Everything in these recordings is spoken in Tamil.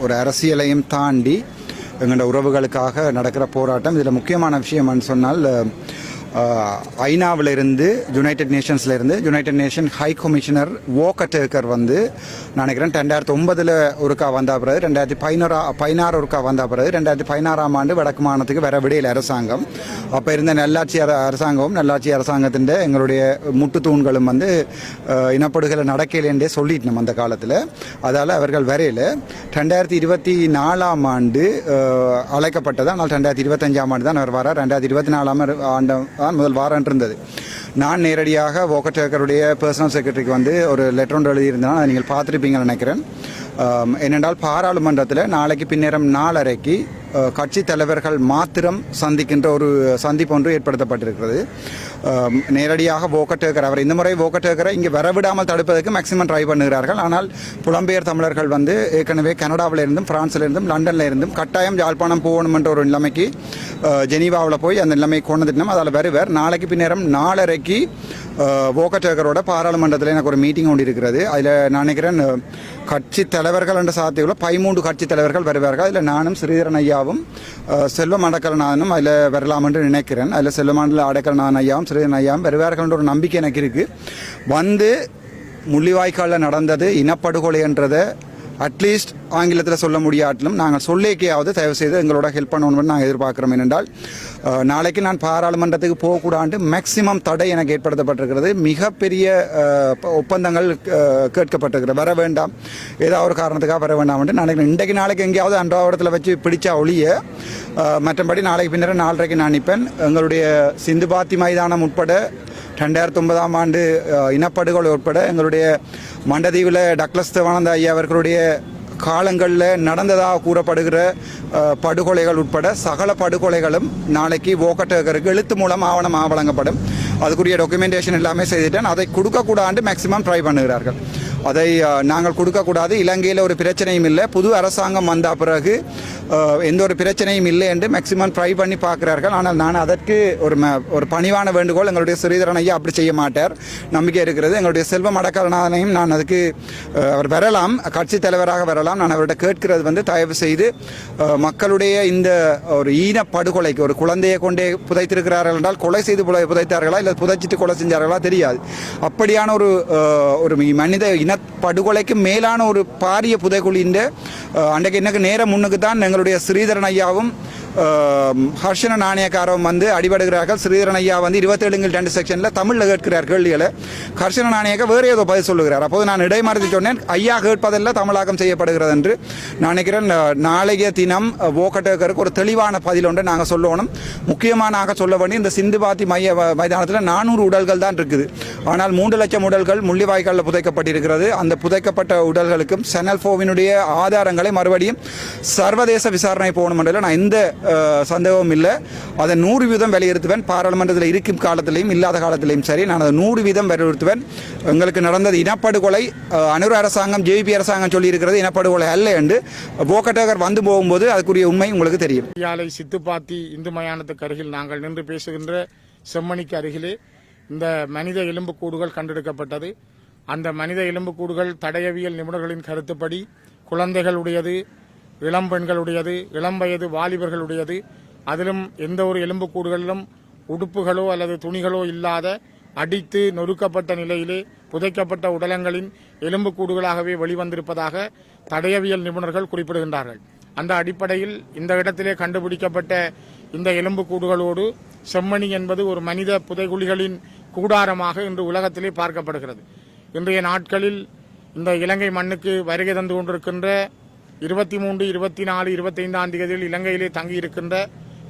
ஒரு அரசியலையும் தாண்டி எங்களோட உறவுகளுக்காக நடக்கிற போராட்டம். இதில் முக்கியமான விஷயம்னு சொன்னால் ஐநாவிலிருந்து யுனைடெட் நேஷன்ஸ்ல இருந்து யுனைடெட் நேஷன் ஹை கமிஷனர் ஓக்கட்டேக்கர் வந்து நினைக்கிறேன் ரெண்டாயிரத்தி ஒன்பதில் ஒருக்கா வந்த பிறகு ரெண்டாயிரத்தி பதினோரா பதினாறு ஒருக்கா வந்த பிறகு ரெண்டாயிரத்தி பதினாறாம் ஆண்டு வடக்கு மாநிலத்துக்கு வர விடையில் அரசாங்கம். அப்போ இருந்த நல்லாட்சி அர- அரசாங்கமும் நல்லாட்சி அரசாங்கத்தின் எங்களுடைய முட்டு தூண்களும் வந்து இனப்படுகளை இனப்படுகொலை நடக்கலேன்றே சொல்லிட்டோம் அந்த காலத்தில். அதால் அவர்கள் வரையில் ரெண்டாயிரத்தி இருபத்தி நாலாம் ஆண்டு அழைக்கப்பட்டது. ஆனால் ரெண்டாயிரத்தி இருபத்தஞ்சாம் ஆண்டு தான் அவர் வரார் ரெண்டாயிரத்தி இருபத்தி நாலாம் ஆண்டு தான் முதல் வாரம் இருந்தது நான் நேரடியாக ஓக்கட்டேக்கருடைய பர்சனல் செக்ரட்டரிக்கு வந்து ஒரு லெட்டர் ஒன்று எழுதியிருந்தேன். அதை நீங்கள் பார்த்துருப்பீங்கன்னு நினைக்கிறேன். என்னென்றால் பாராளுமன்றத்தில் நாளைக்கு பின்னேரம் நாலரைக்கு கட்சி தலைவர்கள் மாத்திரம் சந்திக்கின்ற ஒரு சந்திப்பு ஒன்று ஏற்படுத்தப்பட்டிருக்கிறது. நேரடியாக ஓக்கட்டேக்கர் அவர் இந்த முறை ஓக்கட்டேக்கரை இங்கே வரவிடாமல் தடுப்பதற்கு மேக்சிமம் ட்ரை பண்ணுகிறார்கள். ஆனால் புலம்பெயர் தமிழர்கள் வந்து ஏற்கனவே கனடாவிலிருந்தும் இருந்தும் பிரான்ஸ்ல இருந்தும் லண்டன்ல இருந்தும் கட்டாயம் யாழ்ப்பாணம் போகணும் என்ற ஒரு நிலைமைக்கு ஜெனீவாவில் போய் அந்த நிலைமை கொண்டு திட்டம் அதில் வருவர். நாளைக்கு பின்னேரம் நாலரைக்கு ஓக்கட்டேக்கரோட பாராளுமன்றத்தில் எனக்கு ஒரு மீட்டிங் ஒன்று இருக்கிறது. அதில் நான் நினைக்கிறேன் கட்சி தலைவர்கள் என்ற சாத்தியத்தில் பதிமூன்று கட்சி தலைவர்கள் வருவார்கள். அதில் நானும் ஸ்ரீதரன் ஐயாவும் அஹ், செல்வம் அடக்கலநாதனும் அதில் வரலாம் என்று நினைக்கிறேன். அதில் செல்வமாண்டல அடக்கலநாதன் ஐயாவும் ஸ்ரீதரன் ஐயாவும் வருவார்கள் என்ற ஒரு நம்பிக்கை எனக்கு இருக்குது வந்து முள்ளிவாய்க்காலில் நடந்தது இனப்படுகொலை என்றதை அட்லீஸ்ட் ஆங்கிலத்தில் சொல்ல முடியாட்டிலும் நாங்கள் சொல்லிக்கையாவது தயவு செய்து எங்களோட ஹெல்ப் பண்ணணும்னு நாங்கள் எதிர்பார்க்குறோம். ஏனென்றால் நாளைக்கு நான் பாராளுமன்றத்துக்கு போகக்கூடாண்டு மேக்சிமம் தடை எனக்கு ஏற்படுத்தப்பட்டிருக்கிறது. மிகப்பெரிய ப- ஒப்பந்தங்கள் கேட்கப்பட்டிருக்கிறது. வர வேண்டாம். ஏதாவது ஒரு காரணத்துக்காக வர வேண்டாம் என்று நாளைக்கு நினைக்கிறேன் இன்றைக்கு நாளைக்கு எங்கேயாவது அன்றாவரத்தில் வச்சு பிடிச்சா ஒழிய மற்றபடி நாளைக்கு பின்னர் நாலரைக்கு நான் நிற்பேன் எங்களுடைய சிந்து பாத்தி மைதானம் உட்பட ரெண்டாயிரத்தி ஒன்பதாம் ஆண்டு இனப்படுகொலை உட்பட எங்களுடைய மண்டதீவில் டக்ளஸ் தேவானந்த ஐயா அவர்களுடைய காலங்களில் நடந்ததாக கூறப்படுகிற படுகொலைகள் உட்பட சகல படுகொலைகளும் நாளைக்கு ஓக்கட்டகருக்கு எழுத்து மூலம் ஆவணமாக வழங்கப்படும். அதுக்குரிய டாக்குமெண்டேஷன் எல்லாமே செய்துட்டேன். அதை கொடுக்கக்கூடாது மேக்சிமம் ட்ரை பண்ணுகிறார்கள். அதை நாங்கள் கொடுக்கக்கூடாது. இலங்கையில் ஒரு பிரச்சனையும் இல்லை. புது அரசாங்கம் வந்த பிறகு எந்த ஒரு பிரச்சனையும் இல்லை என்று மேக்சிமம் ட்ரை பண்ணி பார்க்கிறார்கள். ஆனால் நான் அதற்கு ஒரு ம- ஒரு பணிவான வேண்டுகோள் எங்களுடைய ஸ்ரீதரன் ஐயா அப்படி செய்ய மாட்டார். நம்பிக்கை இருக்கிறது. எங்களுடைய செல்வம் அடக்கலனாலையும் நான் அதுக்கு அவர் வரலாம். கட்சி தலைவராக வரலாம். நான் அவர்கிட்ட கேட்கிறது வந்து தயவு செய்து மக்களுடைய இந்த ஒரு ஈன படுகொலைக்கு ஒரு குழந்தையை கொண்டே புதைத்திருக்கிறார்கள் என்றால் கொலை செய்து புதைத்தார்களா? இல்லை புதைச்சிட்டு கொலை செஞ்சார்களா? தெரியாது. அப்படியான ஒரு ஒரு மனித இன படுகொலைக்கு மேலான ஒரு பாரிய புதைக்குழின்ற அன்றைக்கு எனக்கு நேரம் முன்னுக்கு தான் எங்களுடைய ஸ்ரீதரன் ஐயாவும் ஹர்ஷன நாணயக்காரம் வந்து அடிபடுகிறார்கள். ஸ்ரீதரன் ஐயா வந்து இருபத்தேழுங்கள் ரெண்டு செக்ஷனில் தமிழில் கேட்கிறார் கேள்விகளை ஹர்ஷன நாணயக்க வேறு ஏதோ பதில் சொல்லுகிறார். அப்போது நான் இடைமறுத்து சொன்னேன் ஐயா கேட்பதெல்லாம் தமிழாக்கம் செய்யப்படுகிறது என்று. நான் நினைக்கிறேன் நாளைய தினம் ஓக்கட்டேக்கருக்கு ஒரு தெளிவான பதில் ஒன்று நாங்கள் சொல்லணும். முக்கியமாக சொல்ல வேண்டிய இந்த சிந்து பாத்தி மைய வ- மைதானத்தில் நானூறு உடல்கள் தான் இருக்குது. ஆனால் மூன்று லட்சம் உடல்கள் முள்ளிவாய்க்காலில் புதைக்கப்பட்டிருக்கிறது. அந்த புதைக்கப்பட்ட உடல்களுக்கும் செனல் ஃபோவினுடைய ஆதாரங்களை மறுபடியும் சர்வதேச விசாரணை போகணும் என்றதில் நான் இந்த சந்தேகம் சந்தேகமும் இல்லை. அதை நூறு வீதம் வலியுறுத்துவேன் பாராளுமன்றத்தில் இருக்கும் காலத்திலையும் இல்லாத காலத்திலையும் சரி நான் அதை நூறு வீதம் வலியுறுத்துவேன் எங்களுக்கு நடந்தது இனப்படுகொலை. அனுர் அரசாங்கம் ஜேபி அரசாங்கம் சொல்லியிருக்கிறது இனப்படுகொலை அல்ல என்று. போக்கட்டகர் வந்து போகும்போது அதுக்குரிய உண்மை உங்களுக்கு தெரியும். யாழை சித்துப்பாத்தி இந்து மயானத்துக்கு அருகில் நாங்கள் நின்று பேசுகின்ற செம்மணிக்கு அருகிலே இந்த மனித எலும்புக்கூடுகள் கண்டெடுக்கப்பட்டது. அந்த மனித எலும்புக்கூடுகள் தடயவியல் நிபுணர்களின் கருத்துப்படி குழந்தைகளுடையது இளம் பெண்களுடையது இளம் வயது வாலிபர்களுடையது. அதிலும் எந்த ஒரு எலும்புக்கூடுகளிலும் உடுப்புகளோ அல்லது துணிகளோ இல்லாத அடித்து நொறுக்கப்பட்ட நிலையிலே புதைக்கப்பட்ட உடலங்களின் எலும்புக்கூடுகளாகவே வெளிவந்திருப்பதாக தடயவியல் நிபுணர்கள் குறிப்பிடுகின்றார்கள். அந்த அடிப்படையில் இந்த இடத்திலே கண்டுபிடிக்கப்பட்ட இந்த எலும்புக்கூடுகளோடு செம்மணி என்பது ஒரு மனித புதைகுழிகளின் கூடாரமாக இன்று உலகத்திலே பார்க்கப்படுகிறது. இன்றைய நாட்களில் இந்த இலங்கை மண்ணுக்கு வருகை தந்து கொண்டிருக்கின்ற இருபத்தி மூன்று இருபத்தி நாலு இருபத்தைந்தாம் தேதியில் இலங்கையிலே தங்கியிருக்கின்ற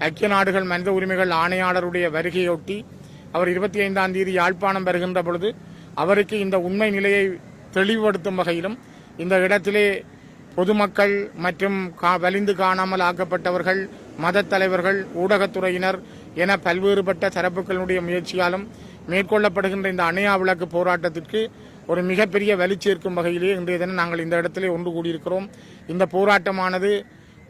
ஐக்கிய நாடுகள் மனித உரிமைகள் ஆணையாளருடைய வருகையொட்டி அவர் இருபத்தி ஐந்தாம் தேதி யாழ்ப்பாணம் வருகின்ற பொழுது அவருக்கு இந்த உண்மை நிலையை தெளிவுபடுத்தும் வகையிலும் இந்த இடத்திலே பொதுமக்கள் மற்றும் கா- வலிந்து காணாமல் ஆக்கப்பட்டவர்கள் மதத் தலைவர்கள் ஊடகத்துறையினர் என பல்வேறுபட்ட தரப்புகளினுடைய முயற்சியாலும் மேற்கொள்ளப்படுகின்ற இந்த அணையா விளக்கு போராட்டத்திற்கு ஒரு மிகப்பெரிய வலி சேர்க்கும் வகையிலே இன்றைய தினம் நாங்கள் இந்த இடத்திலே ஒன்று கூடியிருக்கிறோம். இந்த போராட்டமானது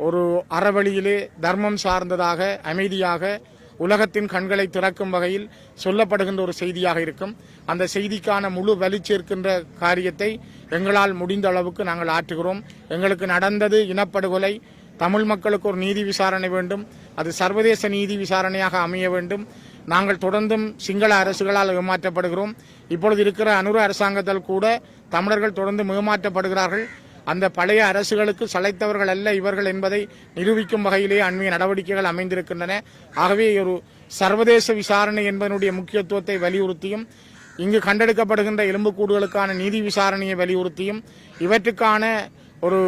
ஒரு அறவழியிலே தர்மம் சார்ந்ததாக அமைதியாக உலகத்தின் கண்களை திறக்கும் வகையில் சொல்லப்படுகின்ற ஒரு செய்தியாக இருக்கும். அந்த செய்திக்கான முழு வலிச்சேர்க்கின்ற காரியத்தை எங்களால் முடிந்த அளவுக்கு நாங்கள் ஆற்றுகிறோம். எங்களுக்கு நடந்தது இனப்படுகொலை. தமிழ் மக்களுக்கு ஒரு நீதி விசாரணை வேண்டும். அது சர்வதேச நீதி விசாரணையாக அமைய வேண்டும். நாங்கள் தொடர்ந்தும் சிங்கள அரசுகளால் ஏமாற்றப்படுகிறோம். இப்பொழுது இருக்கிற அனுர அரசாங்கத்தால் கூட தமிழர்கள் தொடர்ந்து ஏமாற்றப்படுகிறார்கள். அந்த பழைய அரசுகளுக்கு சளைத்தவர்கள் அல்ல இவர்கள் என்பதை நிரூபிக்கும் வகையிலே அண்மைய நடவடிக்கைகள் அமைந்திருக்கின்றன. ஆகவே ஒரு சர்வதேச விசாரணை என்பதனுடைய முக்கியத்துவத்தை வலியுறுத்தியும் இங்கு கண்டெடுக்கப்படுகின்ற எலும்புக்கூடுகளுக்கான நீதி விசாரணையை வலியுறுத்தியும் இவற்றுக்கான ஒரு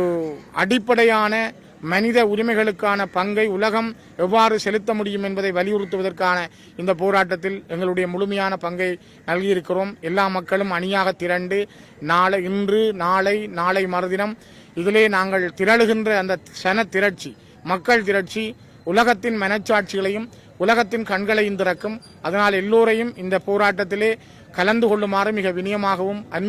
அடிப்படையான மனித உரிமைகளுக்கான பங்கை உலகம் எவ்வாறு செலுத்த முடியும் என்பதை வலியுறுத்துவதற்கான இந்த போராட்டத்தில் எங்களுடைய முழுமையான பங்கை நல்கியிருக்கிறோம். எல்லா மக்களும் அணியாக திரண்டு நாளை இன்று நாளை நாளை மறுதினம் இதிலே நாங்கள் திரளுகின்ற அந்த சன திரட்சி மக்கள் திரட்சி உலகத்தின் மனச்சாட்சிகளையும் உலகத்தின் கண்களையும் திறக்கும். அதனால் எல்லோரையும் இந்த போராட்டத்திலே கலந்து கொள்ளுமாறு மிக வினியமாகவும் அன்பு